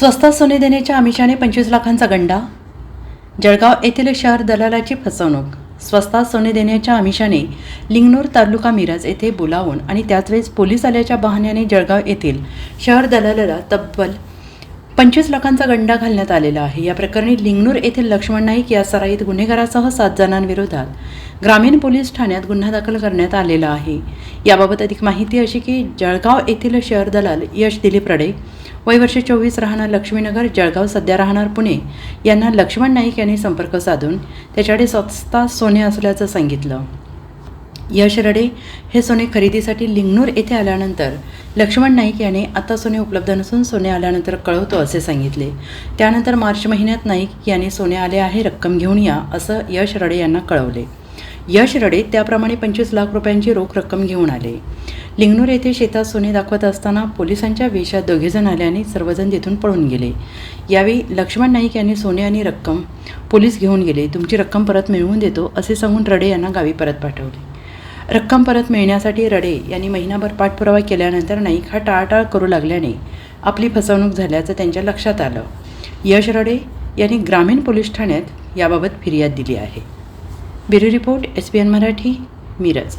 स्वस्तात सोने देण्याच्या आमिषाने पंचवीस लाखांचा गंडा? जळगाव येथील शहर दलालाची फसवणूक. स्वस्तात सोने देण्याच्या आमिषाने लिंगनूर तालुका मिरज येथे बोलावून आणि त्याचवेळेस पोलीस आल्याच्या बहाण्याने जळगाव येथील शहर दलालाला तब्बल पंचवीस लाखांचा गंडा घालण्यात आलेला आहे. या प्रकरणी लिंगनूर येथील लक्ष्मण नाईक या सराईत गुन्हेगारासह सात जणांविरोधात ग्रामीण पोलीस ठाण्यात गुन्हा दाखल करण्यात आलेला आहे. याबाबत अधिक माहिती अशी की जळगाव येथील शहर दलाल यश दिलीप रडे वय वर्ष चोवीस राहणार लक्ष्मीनगर जळगाव सध्या राहणार पुणे. यांना लक्ष्मण नाईक यांनी संपर्क साधून त्याच्याकडे स्वस्ता सोने असल्याचं सांगितलं. यश रडे हे सोने खरेदीसाठी लिंगनूर येथे आल्यानंतर लक्ष्मण नाईक याने आता सोने उपलब्ध नसून सोने आल्यानंतर कळवतो असे सांगितले. त्यानंतर मार्च महिन्यात नाईक याने सोने आले आहे रक्कम घेऊन या असं यश रडे यांना कळवले. यश रडे त्याप्रमाणे पंचवीस लाख रुपयांची रोख रक्कम घेऊन आले. लिंगनूर येथे शेतात सोने दाखवत असताना पोलिसांच्या वेशात दोघेजण आल्याने सर्वजण तिथून पळून गेले. यावेळी लक्ष्मण नाईक यांनी सोने आणि रक्कम पोलीस घेऊन गेले. तुमची रक्कम परत मिळवून देतो असे सांगून रडे यांना गावी परत पाठवले. रक्कम परत मिळण्यासाठी रडे यांनी महिनाभर पाठपुरावा केल्यानंतर नाईक हा टाळाटाळ करू लागल्याने आपली फसवणूक झाल्याचं त्यांच्या लक्षात आलं. यश रडे यांनी ग्रामीण पोलीस ठाण्यात याबाबत फिर्याद दिली आहे. Bureau report S P N Marathi Miraj.